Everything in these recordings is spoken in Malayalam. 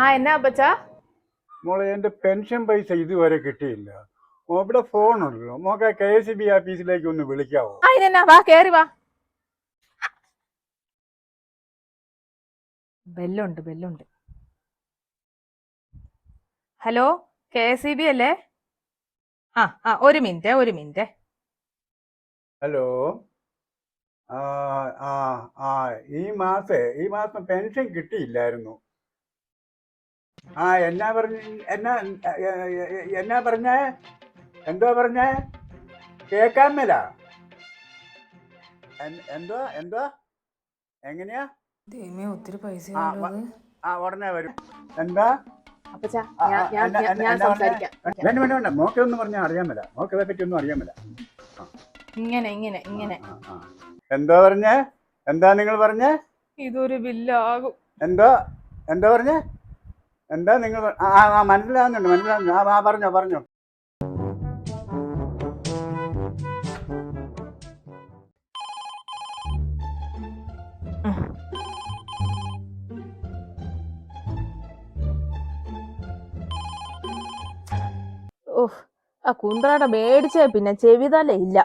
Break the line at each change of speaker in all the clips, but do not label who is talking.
ആ എന്നാ അപ്പച്ചാ?
മോളെ എന്റെ പെൻഷൻ പൈസ ഇതുവരെ കിട്ടിയില്ല. ഇവിടെ ഫോണുണ്ടല്ലോ. മോക്ക് കെ എസ് ബി ഓഫീസിലേക്ക് ഒന്ന് വിളിക്കാവോ?
അതിനെന്നാ വാ കേറി വാ. ബെല്ലുണ്ട് ബെല്ലുണ്ട്. Hello K S E B അല്ലേ? ആ ആ ഒരു മിനിറ്റ് ഒരു മിനിറ്റ്.
ഹലോ? ആ ആ ഈ മാസേ ഈ മാസം പെൻഷൻ കിട്ടിയില്ലായിരുന്നു. ആ എന്നാ പറഞ്ഞ എന്നാ എന്നാ പറഞ്ഞ? എന്തോ പറഞ്ഞ? കേക്കാൻ മേല. എന്തോ എന്തോ? എങ്ങനെയാ?
ഒത്തിരി പൈസ
ആ, ഉടനെ വരും. എന്താ?
അപ്പച്ചാ ഞാൻ ഞാൻ ഞാൻ- ഞാൻ
എന്നാ പറഞ്ഞേ?
സംസാരിക്കാം.
വേണ്ട വേണ്ട വേണ്ട. മോക്കെ ഒന്നും പറഞ്ഞാൽ അറിയാൻ മേല. മോക്ക് പറ്റി ഒന്നും അറിയാൻ മേല.
ഇങ്ങനെ ഇങ്ങനെ ഇങ്ങനെ.
എന്തോ പറഞ്ഞേ? എന്താ നിങ്ങൾ പറഞ്ഞേ?
ഇതൊരു ബില്ലാകും.
എന്തോ? എന്തോ പറഞ്ഞേ? എന്താ നിങ്ങൾ? ആ ആ, മനസ്സിലാവുന്നു ആ ആ പറഞ്ഞോ പറഞ്ഞോ.
ഓഹ് ആ കുന്ത്രാട മേടിച്ചേ പിന്നെ ചെവിതല ഇല്ല.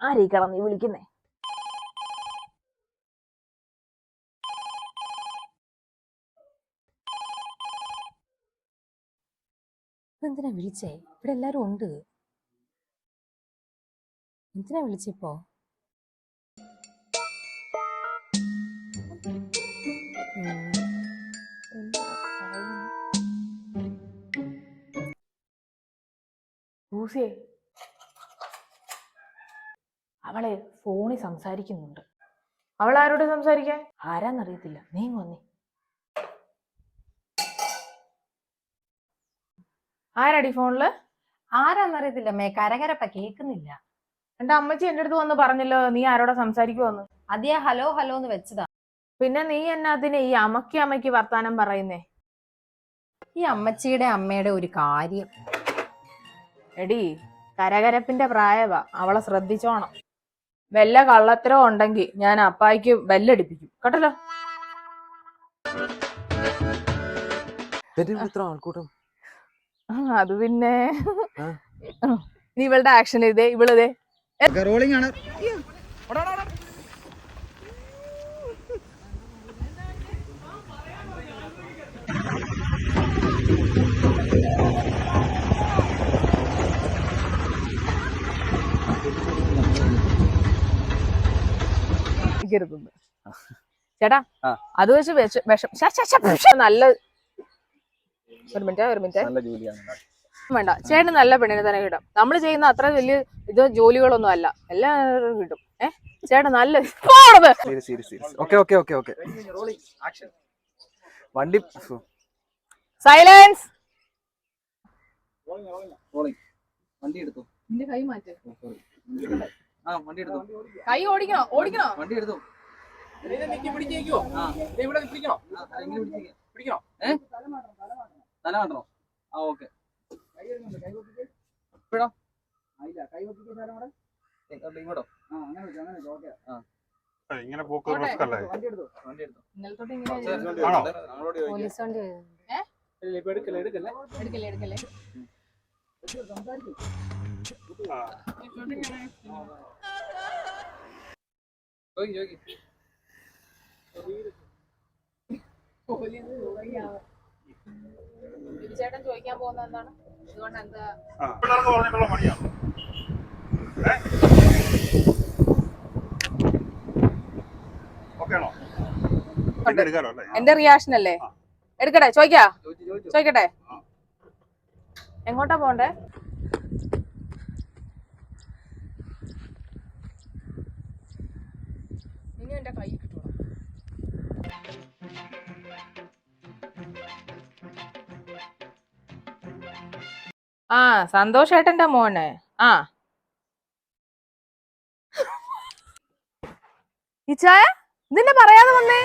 ആരീ കടന്ന് വിളിക്കുന്നേ?
എന്തിനാ വിളിച്ചേ? ഇവിടെ എല്ലാരും ഉണ്ട്. എന്തിനാ വിളിച്ചിപ്പോ
അവളെ ഫോണിൽ സംസാരിക്കുന്നുണ്ട്. അവൾ ആരോട് സംസാരിക്കാൻ? ആരാന്നറിയത്തില്ല. നീ വന്നേ. ആരാടി ഫോണിൽ?
ആരാന്നറിയത്തില്ല മേ കരകരപ്പ കേക്കുന്നില്ല.
എന്റെ അമ്മച്ചി എന്റെ അടുത്ത് വന്ന് പറഞ്ഞല്ലോ നീ ആരോടെ സംസാരിക്കുമെന്ന്
അതിയാ ഹലോ ഹലോ എന്ന് വെച്ചതാ.
പിന്നെ നീ എന്നാ അതിനെ ഈ അമ്മക്കി അമ്മയ്ക്ക് വർത്താനം പറയുന്നേ?
ഈ അമ്മച്ചിയുടെ അമ്മയുടെ ഒരു കാര്യം.
എടി കരകരപ്പിന്റെ പ്രായവാ അവളെ ശ്രദ്ധിച്ചോണം. വല്ല കള്ളത്തരോ ഉണ്ടെങ്കിൽ ഞാൻ അപ്പായിക്ക് ബെല്ലടിപ്പിക്കും കേട്ടല്ലോ?
ഇത്ര ആൾക്കൂട്ടം.
അത് പിന്നെ. ഇവളുടെ ആക്ഷൻ ഇതേ ഇവളതേ
റോളിംഗ് ആണ്.
ചേട്ടാ. അത് വെച്ച് വിഷ നല്ല ഒരു മിനിറ്റ് ഒരു മിനിറ്റ്.
നല്ല ജോലിയാണ്
വേണ്ട. ചേട്ടന് നല്ല പെണ്ണിനെ തന്നെ കിട്ടും. നമ്മൾ ചെയ്യുന്ന അത്ര വലിയ ഇത് ജോലികളൊന്നും അല്ല. എല്ലാവരും കിട്ടും. ഏ? ചേട്ടൻ നല്ല
ഓക്കെ ഓക്കെ ഓക്കെ ഓക്കെ. വണ്ടി
സൈലൻസ്.
വണ്ടി എടുത്തു
നിന്റെ കൈ മാറ്റ്.
വണ്ടി എടുത്തു.
കൈ ഓടിക്കണോ? ഓടിക്കണോ?
വണ്ടി എടുത്തു. ആ, ആ, ഇങ്ങനെ പിടിച്ചേക്ക്. ഏ? തല കണ്ടോ? ആ ഓക്കെ. ഇപ്പോഴോ? ഇങ്ങോട്ടോ,
ഇങ്ങനെ പോക്ക്. റിസ്ക് അല്ലേ?
എടുക്കല്ലേ എടുക്കല്ലേ?
എടുക്കല്ലേ എടുക്കല്ലേ.
ചോദിക്ക്
ചേട്ടൻ ചോദിക്കാൻ പോകുന്നത് എന്താണ്? അതുകൊണ്ട് എന്താ?
പറഞ്ഞിട്ടുള്ള പണിയാണ് ഓക്കെ ആണോ? എടുക്കാലോ
എന്റെ റിയാക്ഷൻ അല്ലേ? എടുക്കട്ടെ? ചോദിക്കാ? ചോദിക്കട്ടെ? എങ്ങോട്ടാ പോണ്ടേ ഇനി എന്റെ കൈ ആ സന്തോഷേട്ടന്റെ മോനെ. ആ. ഇച്ചായ നിന്നെ പറയാതെ വന്നേ.